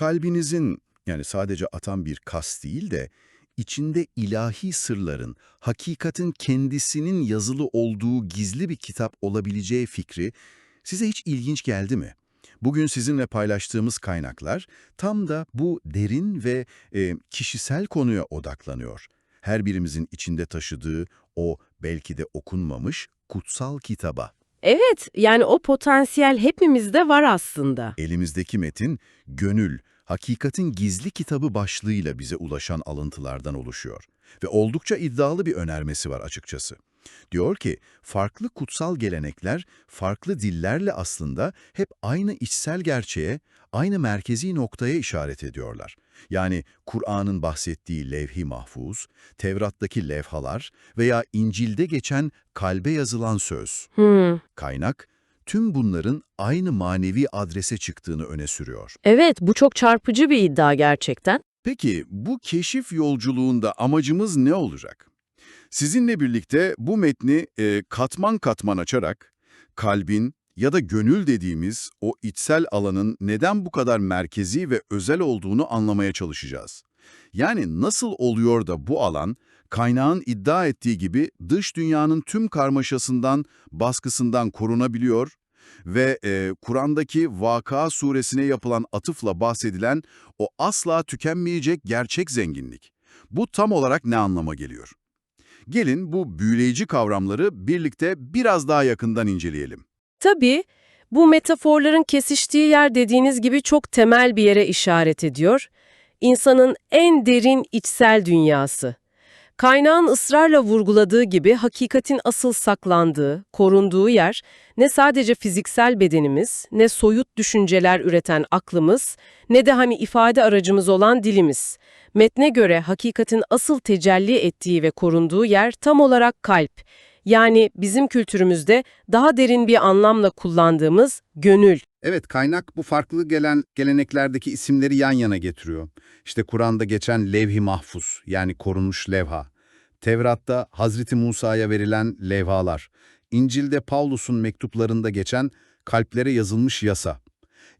kalbinizin yani sadece atan bir kas değil de içinde ilahi sırların, hakikatin kendisinin yazılı olduğu gizli bir kitap olabileceği fikri size hiç ilginç geldi mi? Bugün sizinle paylaştığımız kaynaklar tam da bu derin ve e, kişisel konuya odaklanıyor. Her birimizin içinde taşıdığı o belki de okunmamış kutsal kitaba. Evet, yani o potansiyel hepimizde var aslında. Elimizdeki metin, Gönül, Hakikatin Gizli Kitabı başlığıyla bize ulaşan alıntılardan oluşuyor. Ve oldukça iddialı bir önermesi var açıkçası. Diyor ki, farklı kutsal gelenekler, farklı dillerle aslında hep aynı içsel gerçeğe, aynı merkezi noktaya işaret ediyorlar. Yani Kur'an'ın bahsettiği levh-i mahfuz, Tevrat'taki levhalar veya İncil'de geçen kalbe yazılan söz. Hmm. Kaynak, tüm bunların aynı manevi adrese çıktığını öne sürüyor. Evet, bu çok çarpıcı bir iddia gerçekten. Peki bu keşif yolculuğunda amacımız ne olacak? Sizinle birlikte bu metni e, katman katman açarak kalbin ya da gönül dediğimiz o içsel alanın neden bu kadar merkezi ve özel olduğunu anlamaya çalışacağız. Yani nasıl oluyor da bu alan kaynağın iddia ettiği gibi dış dünyanın tüm karmaşasından, baskısından korunabiliyor ve e, Kur'an'daki Vaka suresine yapılan atıfla bahsedilen o asla tükenmeyecek gerçek zenginlik. Bu tam olarak ne anlama geliyor? Gelin bu büyüleyici kavramları birlikte biraz daha yakından inceleyelim. Tabii, bu metaforların kesiştiği yer dediğiniz gibi çok temel bir yere işaret ediyor. İnsanın en derin içsel dünyası. Kaynağın ısrarla vurguladığı gibi hakikatin asıl saklandığı, korunduğu yer ne sadece fiziksel bedenimiz, ne soyut düşünceler üreten aklımız, ne de hani ifade aracımız olan dilimiz. Metne göre hakikatin asıl tecelli ettiği ve korunduğu yer tam olarak kalp. Yani bizim kültürümüzde daha derin bir anlamla kullandığımız gönül. Evet, kaynak bu farklı gelen geleneklerdeki isimleri yan yana getiriyor. İşte Kur'an'da geçen levh-i mahfuz yani korunmuş levha. Tevrat'ta Hazreti Musa'ya verilen levhalar. İncil'de Pavlus'un mektuplarında geçen kalplere yazılmış yasa.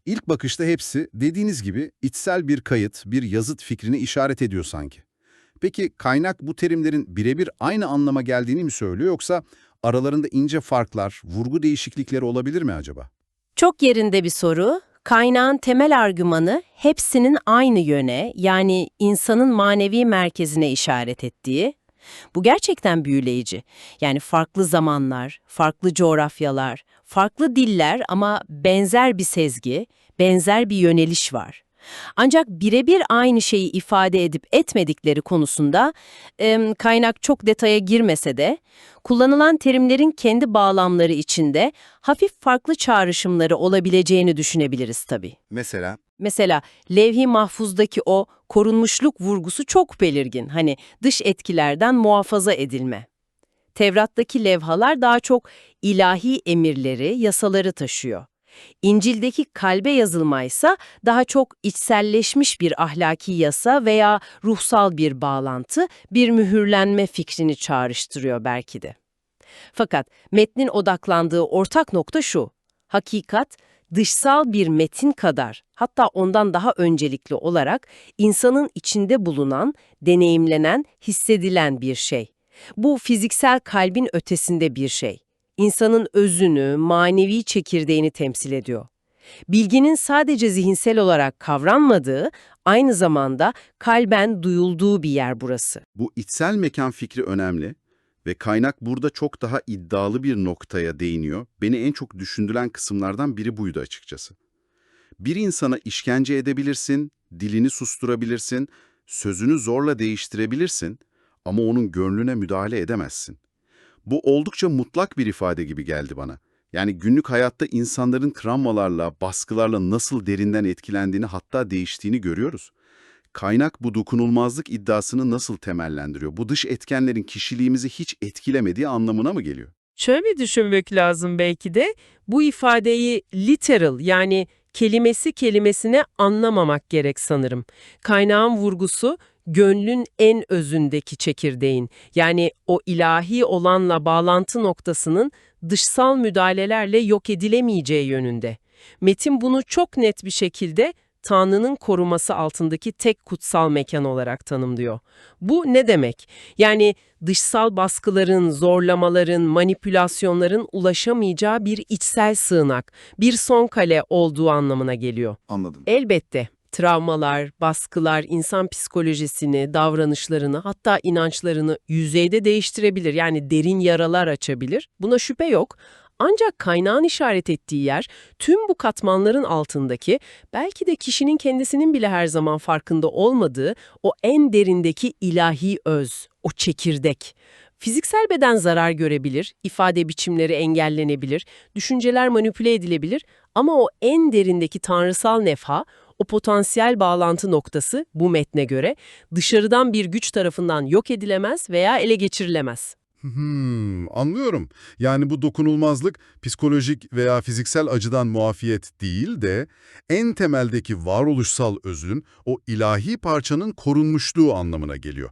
İlk bakışta hepsi dediğiniz gibi içsel bir kayıt, bir yazıt fikrini işaret ediyor sanki. Peki kaynak bu terimlerin birebir aynı anlama geldiğini mi söylüyor yoksa aralarında ince farklar, vurgu değişiklikleri olabilir mi acaba? Çok yerinde bir soru. Kaynağın temel argümanı hepsinin aynı yöne yani insanın manevi merkezine işaret ettiği. Bu gerçekten büyüleyici. Yani farklı zamanlar, farklı coğrafyalar, farklı diller ama benzer bir sezgi, benzer bir yöneliş var. Ancak birebir aynı şeyi ifade edip etmedikleri konusunda em, kaynak çok detaya girmese de kullanılan terimlerin kendi bağlamları içinde hafif farklı çağrışımları olabileceğini düşünebiliriz tabii. Mesela Mesela levh-i mahfuzdaki o korunmuşluk vurgusu çok belirgin. Hani dış etkilerden muhafaza edilme. Tevrat'taki levhalar daha çok ilahi emirleri, yasaları taşıyor. İncil'deki kalbe yazılmaysa daha çok içselleşmiş bir ahlaki yasa veya ruhsal bir bağlantı, bir mühürlenme fikrini çağrıştırıyor belki de. Fakat metnin odaklandığı ortak nokta şu. Hakikat, dışsal bir metin kadar, hatta ondan daha öncelikli olarak insanın içinde bulunan, deneyimlenen, hissedilen bir şey. Bu fiziksel kalbin ötesinde bir şey. İnsanın özünü, manevi çekirdeğini temsil ediyor. Bilginin sadece zihinsel olarak kavranmadığı, aynı zamanda kalben duyulduğu bir yer burası. Bu içsel mekan fikri önemli ve kaynak burada çok daha iddialı bir noktaya değiniyor. Beni en çok düşündüren kısımlardan biri buydu açıkçası. Bir insana işkence edebilirsin, dilini susturabilirsin, sözünü zorla değiştirebilirsin ama onun gönlüne müdahale edemezsin. Bu oldukça mutlak bir ifade gibi geldi bana. Yani günlük hayatta insanların travmalarla, baskılarla nasıl derinden etkilendiğini hatta değiştiğini görüyoruz. Kaynak bu dokunulmazlık iddiasını nasıl temellendiriyor? Bu dış etkenlerin kişiliğimizi hiç etkilemediği anlamına mı geliyor? Şöyle düşünmek lazım belki de, bu ifadeyi literal yani kelimesi kelimesine anlamamak gerek sanırım. Kaynağın vurgusu, gönlün en özündeki çekirdeğin, yani o ilahi olanla bağlantı noktasının dışsal müdahalelerle yok edilemeyeceği yönünde. Metin bunu çok net bir şekilde Tanrı'nın koruması altındaki tek kutsal mekan olarak tanımlıyor. Bu ne demek? Yani dışsal baskıların, zorlamaların, manipülasyonların ulaşamayacağı bir içsel sığınak, bir son kale olduğu anlamına geliyor. Anladım. Elbette travmalar, baskılar insan psikolojisini, davranışlarını hatta inançlarını yüzeyde değiştirebilir. Yani derin yaralar açabilir. Buna şüphe yok. Ancak kaynağın işaret ettiği yer tüm bu katmanların altındaki belki de kişinin kendisinin bile her zaman farkında olmadığı o en derindeki ilahi öz, o çekirdek. Fiziksel beden zarar görebilir, ifade biçimleri engellenebilir, düşünceler manipüle edilebilir ama o en derindeki tanrısal nefha, o potansiyel bağlantı noktası bu metne göre dışarıdan bir güç tarafından yok edilemez veya ele geçirilemez. Hmm, anlıyorum. Yani bu dokunulmazlık psikolojik veya fiziksel acıdan muafiyet değil de en temeldeki varoluşsal özün o ilahi parçanın korunmuşluğu anlamına geliyor.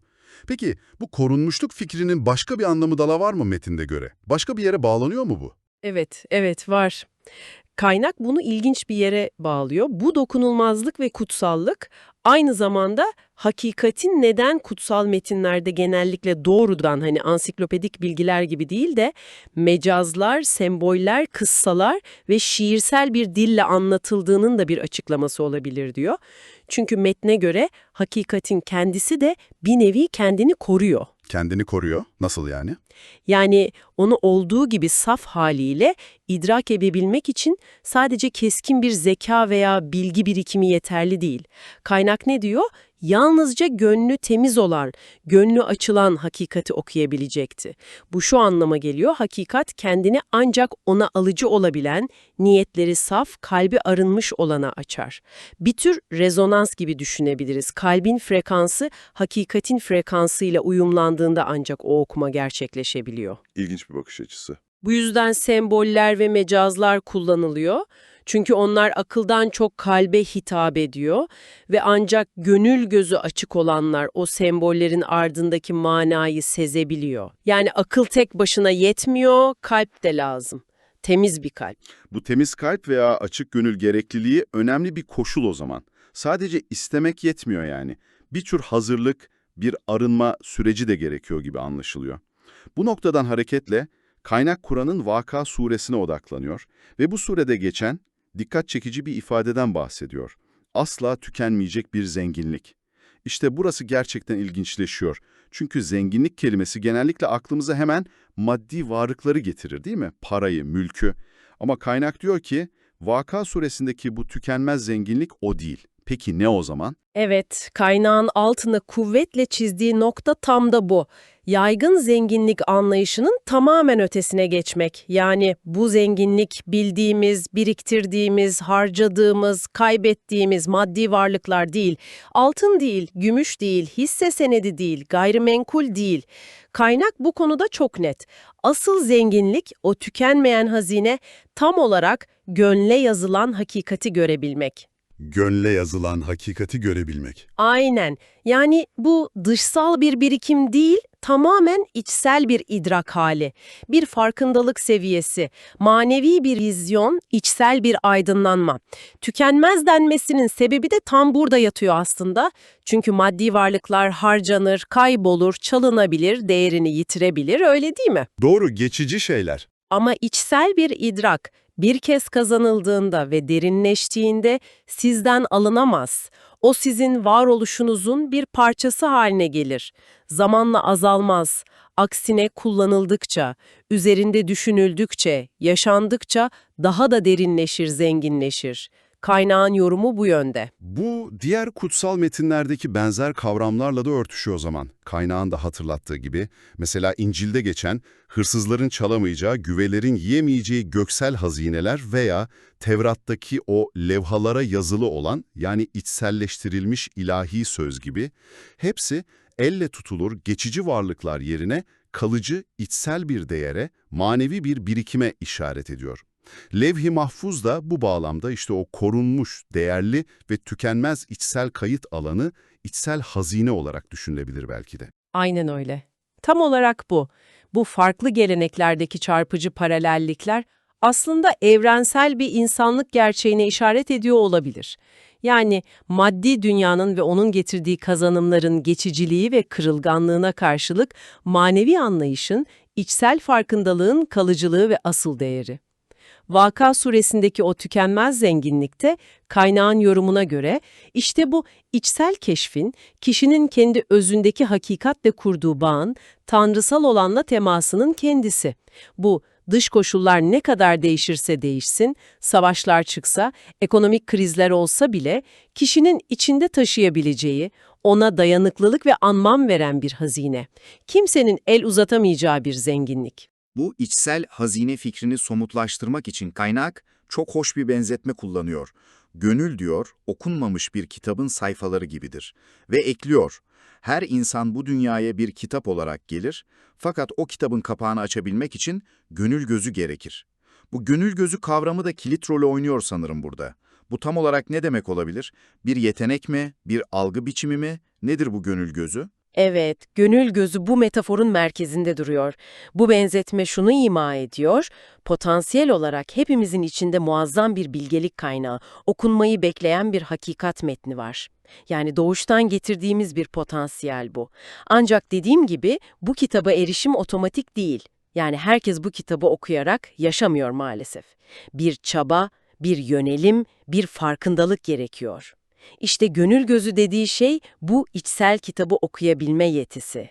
Peki bu korunmuşluk fikrinin başka bir anlamı dala var mı metinde göre? Başka bir yere bağlanıyor mu bu? Evet, evet var. Kaynak bunu ilginç bir yere bağlıyor. Bu dokunulmazlık ve kutsallık aynı zamanda hakikatin neden kutsal metinlerde genellikle doğrudan hani ansiklopedik bilgiler gibi değil de mecazlar, semboller, kıssalar ve şiirsel bir dille anlatıldığının da bir açıklaması olabilir diyor. Çünkü metne göre hakikatin kendisi de bir nevi kendini koruyor. Kendini koruyor. Nasıl yani? Yani onu olduğu gibi saf haliyle idrak edebilmek için sadece keskin bir zeka veya bilgi birikimi yeterli değil. Kaynak ne diyor? Yalnızca gönlü temiz olan, gönlü açılan hakikati okuyabilecekti. Bu şu anlama geliyor, hakikat kendini ancak ona alıcı olabilen, niyetleri saf, kalbi arınmış olana açar. Bir tür rezonans gibi düşünebiliriz. Kalbin frekansı, hakikatin frekansıyla uyumlandığında ancak o okuma gerçekleşebiliyor. İlginç bir bakış açısı. Bu yüzden semboller ve mecazlar kullanılıyor. Çünkü onlar akıldan çok kalbe hitap ediyor ve ancak gönül gözü açık olanlar o sembollerin ardındaki manayı sezebiliyor. Yani akıl tek başına yetmiyor, kalp de lazım. Temiz bir kalp. Bu temiz kalp veya açık gönül gerekliliği önemli bir koşul o zaman. Sadece istemek yetmiyor yani. Bir tür hazırlık, bir arınma süreci de gerekiyor gibi anlaşılıyor. Bu noktadan hareketle kaynak Kur'an'ın Vaka suresine odaklanıyor ve bu surede geçen dikkat çekici bir ifadeden bahsediyor. Asla tükenmeyecek bir zenginlik. İşte burası gerçekten ilginçleşiyor. Çünkü zenginlik kelimesi genellikle aklımıza hemen maddi varlıkları getirir değil mi? Parayı, mülkü. Ama kaynak diyor ki Vaka suresindeki bu tükenmez zenginlik o değil. Peki ne o zaman? Evet, kaynağın altını kuvvetle çizdiği nokta tam da bu. Yaygın zenginlik anlayışının tamamen ötesine geçmek. Yani bu zenginlik bildiğimiz, biriktirdiğimiz, harcadığımız, kaybettiğimiz maddi varlıklar değil. Altın değil, gümüş değil, hisse senedi değil, gayrimenkul değil. Kaynak bu konuda çok net. Asıl zenginlik, o tükenmeyen hazine tam olarak gönle yazılan hakikati görebilmek. Gönle yazılan hakikati görebilmek. Aynen. Yani bu dışsal bir birikim değil, tamamen içsel bir idrak hali. Bir farkındalık seviyesi, manevi bir vizyon, içsel bir aydınlanma. Tükenmez denmesinin sebebi de tam burada yatıyor aslında. Çünkü maddi varlıklar harcanır, kaybolur, çalınabilir, değerini yitirebilir, öyle değil mi? Doğru, geçici şeyler. Ama içsel bir idrak bir kez kazanıldığında ve derinleştiğinde sizden alınamaz. O sizin varoluşunuzun bir parçası haline gelir. Zamanla azalmaz. Aksine kullanıldıkça, üzerinde düşünüldükçe, yaşandıkça daha da derinleşir, zenginleşir. Kaynağın yorumu bu yönde. Bu diğer kutsal metinlerdeki benzer kavramlarla da örtüşüyor o zaman. Kaynağın da hatırlattığı gibi. Mesela İncil'de geçen hırsızların çalamayacağı, güvelerin yiyemeyeceği göksel hazineler veya Tevrat'taki o levhalara yazılı olan yani içselleştirilmiş ilahi söz gibi hepsi elle tutulur geçici varlıklar yerine kalıcı içsel bir değere, manevi bir birikime işaret ediyor. Levh-i Mahfuz da bu bağlamda işte o korunmuş, değerli ve tükenmez içsel kayıt alanı, içsel hazine olarak düşünülebilir belki de. Aynen öyle. Tam olarak bu. Bu farklı geleneklerdeki çarpıcı paralellikler aslında evrensel bir insanlık gerçeğine işaret ediyor olabilir. Yani maddi dünyanın ve onun getirdiği kazanımların geçiciliği ve kırılganlığına karşılık manevi anlayışın, içsel farkındalığın kalıcılığı ve asıl değeri. Vaka suresindeki o tükenmez zenginlikte kaynağın yorumuna göre işte bu içsel keşfin kişinin kendi özündeki hakikatle kurduğu bağın tanrısal olanla temasının kendisi. Bu dış koşullar ne kadar değişirse değişsin, savaşlar çıksa, ekonomik krizler olsa bile kişinin içinde taşıyabileceği, ona dayanıklılık ve anlam veren bir hazine. Kimsenin el uzatamayacağı bir zenginlik. Bu içsel hazine fikrini somutlaştırmak için kaynak çok hoş bir benzetme kullanıyor. Gönül diyor, okunmamış bir kitabın sayfaları gibidir. Ve ekliyor, her insan bu dünyaya bir kitap olarak gelir, fakat o kitabın kapağını açabilmek için gönül gözü gerekir. Bu gönül gözü kavramı da kilit rolü oynuyor sanırım burada. Bu tam olarak ne demek olabilir? Bir yetenek mi, bir algı biçimi mi? Nedir bu gönül gözü? Evet, gönül gözü bu metaforun merkezinde duruyor. Bu benzetme şunu ima ediyor, potansiyel olarak hepimizin içinde muazzam bir bilgelik kaynağı, okunmayı bekleyen bir hakikat metni var. Yani doğuştan getirdiğimiz bir potansiyel bu. Ancak dediğim gibi bu kitaba erişim otomatik değil. Yani herkes bu kitabı okuyarak yaşamıyor maalesef. Bir çaba, bir yönelim, bir farkındalık gerekiyor. İşte gönül gözü dediği şey bu içsel kitabı okuyabilme yetisi.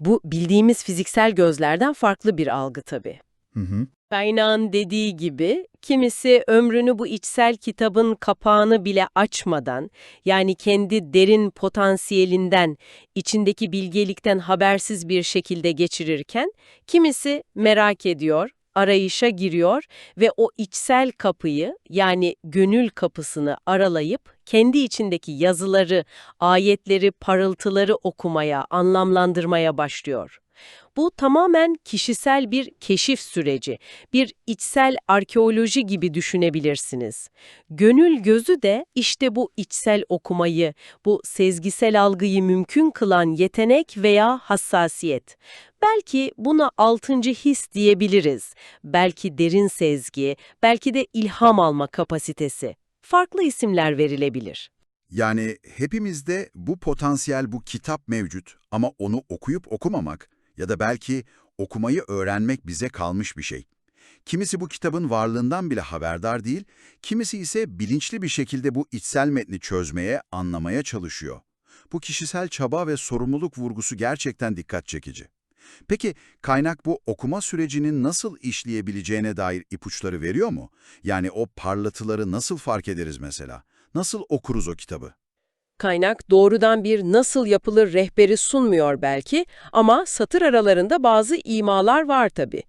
Bu bildiğimiz fiziksel gözlerden farklı bir algı tabii. Hı hı. Kaynağın dediği gibi, kimisi ömrünü bu içsel kitabın kapağını bile açmadan, yani kendi derin potansiyelinden, içindeki bilgelikten habersiz bir şekilde geçirirken, kimisi merak ediyor, arayışa giriyor ve o içsel kapıyı, yani gönül kapısını aralayıp, kendi içindeki yazıları, ayetleri, parıltıları okumaya, anlamlandırmaya başlıyor. Bu tamamen kişisel bir keşif süreci, bir içsel arkeoloji gibi düşünebilirsiniz. Gönül gözü de işte bu içsel okumayı, bu sezgisel algıyı mümkün kılan yetenek veya hassasiyet. Belki buna altıncı his diyebiliriz. Belki derin sezgi, belki de ilham alma kapasitesi. Farklı isimler verilebilir. Yani hepimizde bu potansiyel, bu kitap mevcut ama onu okuyup okumamak ya da belki okumayı öğrenmek bize kalmış bir şey. Kimisi bu kitabın varlığından bile haberdar değil, kimisi ise bilinçli bir şekilde bu içsel metni çözmeye, anlamaya çalışıyor. Bu kişisel çaba ve sorumluluk vurgusu gerçekten dikkat çekici. Peki kaynak bu okuma sürecinin nasıl işleyebileceğine dair ipuçları veriyor mu? Yani o parlatıları nasıl fark ederiz mesela? Nasıl okuruz o kitabı? Kaynak doğrudan bir nasıl yapılır rehberi sunmuyor belki ama satır aralarında bazı imalar var tabii.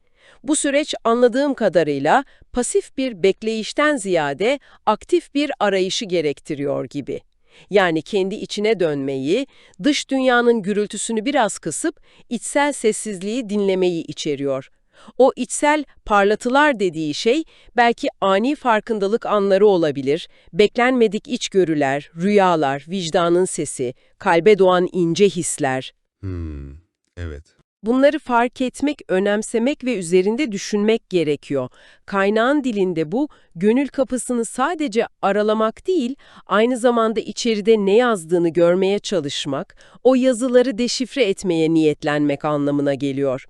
Bu süreç anladığım kadarıyla pasif bir bekleyişten ziyade aktif bir arayışı gerektiriyor gibi. Yani kendi içine dönmeyi, dış dünyanın gürültüsünü biraz kısıp içsel sessizliği dinlemeyi içeriyor. O içsel parlatılar dediği şey belki ani farkındalık anları olabilir, beklenmedik içgörüler, rüyalar, vicdanın sesi, kalbe doğan ince hisler. Hmm, evet. Bunları fark etmek, önemsemek ve üzerinde düşünmek gerekiyor. Kaynağın dilinde bu, gönül kapısını sadece aralamak değil, aynı zamanda içeride ne yazdığını görmeye çalışmak, o yazıları deşifre etmeye niyetlenmek anlamına geliyor.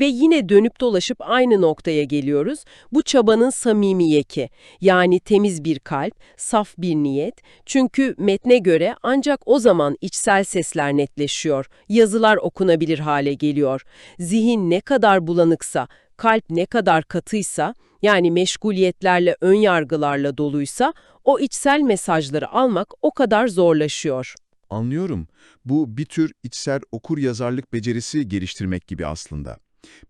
Ve yine dönüp dolaşıp aynı noktaya geliyoruz. Bu çabanın samimiyeti, yani temiz bir kalp, saf bir niyet. Çünkü metne göre ancak o zaman içsel sesler netleşiyor, yazılar okunabilir hale geliyor. Zihin ne kadar bulanıksa, kalp ne kadar katıysa, yani meşguliyetlerle, ön yargılarla doluysa, o içsel mesajları almak o kadar zorlaşıyor. Anlıyorum. Bu bir tür içsel okur yazarlık becerisi geliştirmek gibi aslında.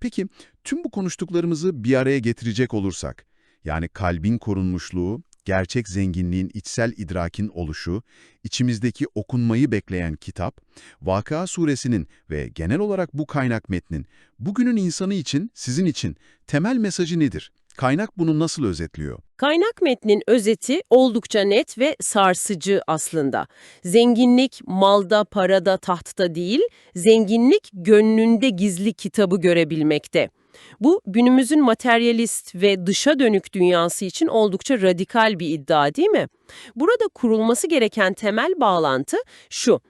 Peki tüm bu konuştuklarımızı bir araya getirecek olursak, yani kalbin korunmuşluğu, gerçek zenginliğin içsel idrakin oluşu, içimizdeki okunmayı bekleyen kitap, Vakıa suresinin ve genel olarak bu kaynak metnin, bugünün insanı için, sizin için temel mesajı nedir? Kaynak bunu nasıl özetliyor? Kaynak metnin özeti oldukça net ve sarsıcı aslında. Zenginlik malda, parada, tahtta değil, zenginlik gönlünde gizli kitabı görebilmekte. Bu günümüzün materyalist ve dışa dönük dünyası için oldukça radikal bir iddia değil mi? Burada kurulması gereken temel bağlantı şu.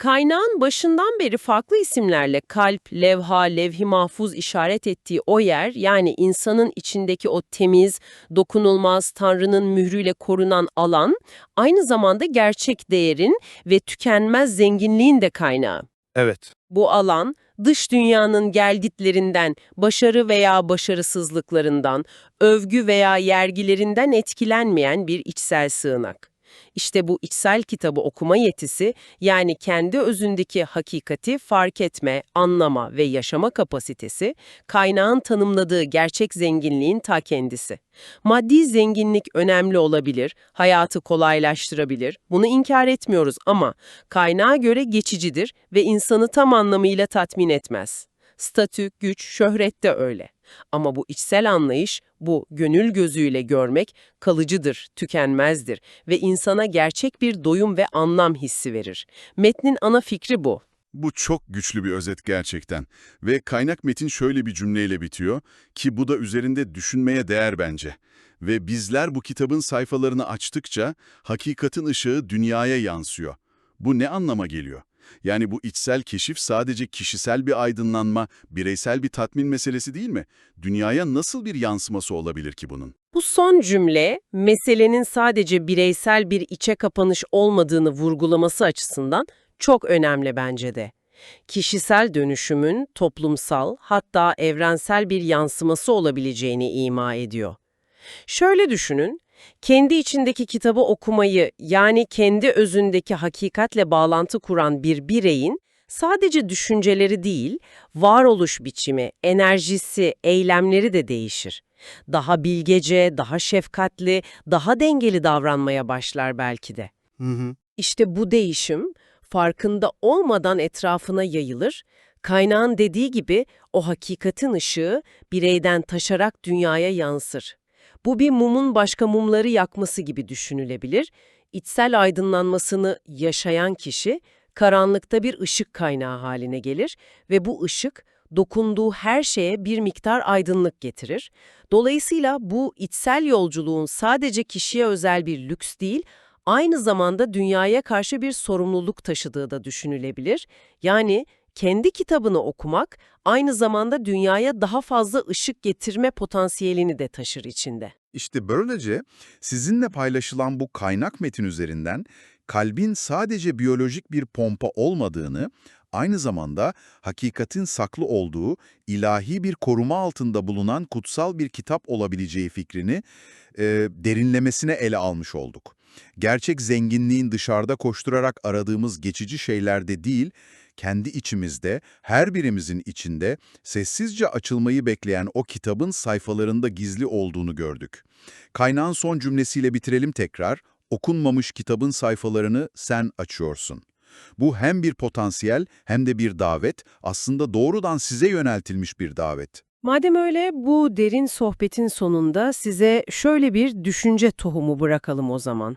Kaynağın başından beri farklı isimlerle kalp, levha, levh-i mahfuz işaret ettiği o yer yani insanın içindeki o temiz, dokunulmaz, Tanrı'nın mührüyle korunan alan aynı zamanda gerçek değerin ve tükenmez zenginliğin de kaynağı. Evet. Bu alan, dış dünyanın gelgitlerinden, başarı veya başarısızlıklarından, övgü veya yergilerinden etkilenmeyen bir içsel sığınak. İşte bu içsel kitabı okuma yetisi, yani kendi özündeki hakikati fark etme, anlama ve yaşama kapasitesi, kaynağın tanımladığı gerçek zenginliğin ta kendisi. Maddi zenginlik önemli olabilir, hayatı kolaylaştırabilir, bunu inkar etmiyoruz ama kaynağa göre geçicidir ve insanı tam anlamıyla tatmin etmez. Statü, güç, şöhret de öyle. Ama bu içsel anlayış, bu gönül gözüyle görmek kalıcıdır, tükenmezdir ve insana gerçek bir doyum ve anlam hissi verir. Metnin ana fikri bu. Bu çok güçlü bir özet gerçekten. Ve kaynak metin şöyle bir cümleyle bitiyor ki bu da üzerinde düşünmeye değer bence. Ve bizler bu kitabın sayfalarını açtıkça hakikatin ışığı dünyaya yansıyor. Bu ne anlama geliyor? Yani bu içsel keşif sadece kişisel bir aydınlanma, bireysel bir tatmin meselesi değil mi? Dünyaya nasıl bir yansıması olabilir ki bunun? Bu son cümle, meselenin sadece bireysel bir içe kapanış olmadığını vurgulaması açısından çok önemli bence de. Kişisel dönüşümün toplumsal hatta evrensel bir yansıması olabileceğini ima ediyor. Şöyle düşünün, kendi içindeki kitabı okumayı yani kendi özündeki hakikatle bağlantı kuran bir bireyin sadece düşünceleri değil, varoluş biçimi, enerjisi, eylemleri de değişir. Daha bilgece, daha şefkatli, daha dengeli davranmaya başlar belki de. Hı hı. İşte bu değişim farkında olmadan etrafına yayılır, kaynağın dediği gibi o hakikatin ışığı bireyden taşarak dünyaya yansır. Bu bir mumun başka mumları yakması gibi düşünülebilir. İçsel aydınlanmasını yaşayan kişi karanlıkta bir ışık kaynağı haline gelir ve bu ışık dokunduğu her şeye bir miktar aydınlık getirir. Dolayısıyla bu içsel yolculuğun sadece kişiye özel bir lüks değil, aynı zamanda dünyaya karşı bir sorumluluk taşıdığı da düşünülebilir. Yani kendi kitabını okumak aynı zamanda dünyaya daha fazla ışık getirme potansiyelini de taşır içinde. İşte böylece sizinle paylaşılan bu kaynak metin üzerinden kalbin sadece biyolojik bir pompa olmadığını, aynı zamanda hakikatin saklı olduğu, ilahi bir koruma altında bulunan kutsal bir kitap olabileceği fikrini e, derinlemesine ele almış olduk. Gerçek zenginliğin dışarıda koşturarak aradığımız geçici şeylerde değil, kendi içimizde, her birimizin içinde sessizce açılmayı bekleyen o kitabın sayfalarında gizli olduğunu gördük. Kaynağın son cümlesiyle bitirelim tekrar. Okunmamış kitabın sayfalarını sen açıyorsun. Bu hem bir potansiyel hem de bir davet, aslında doğrudan size yöneltilmiş bir davet. Madem öyle bu derin sohbetin sonunda size şöyle bir düşünce tohumu bırakalım o zaman.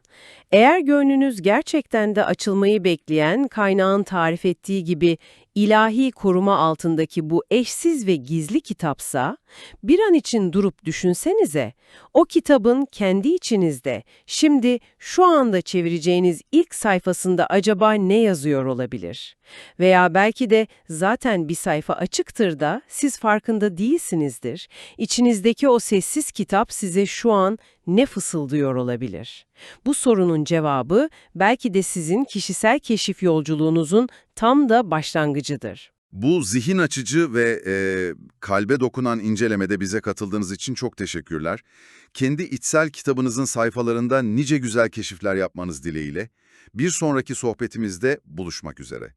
Eğer gönlünüz gerçekten de açılmayı bekleyen kaynağın tarif ettiği gibi ilahi koruma altındaki bu eşsiz ve gizli kitapsa, bir an için durup düşünsenize, o kitabın kendi içinizde, şimdi şu anda çevireceğiniz ilk sayfasında acaba ne yazıyor olabilir? Veya belki de zaten bir sayfa açıktır da siz farkında değilsinizdir. İçinizdeki o sessiz kitap size şu an ne fısıldıyor olabilir? Bu sorunun cevabı belki de sizin kişisel keşif yolculuğunuzun tam da başlangıcıdır. Bu zihin açıcı ve e, kalbe dokunan incelemede bize katıldığınız için çok teşekkürler. Kendi içsel kitabınızın sayfalarında nice güzel keşifler yapmanız dileğiyle. Bir sonraki sohbetimizde buluşmak üzere.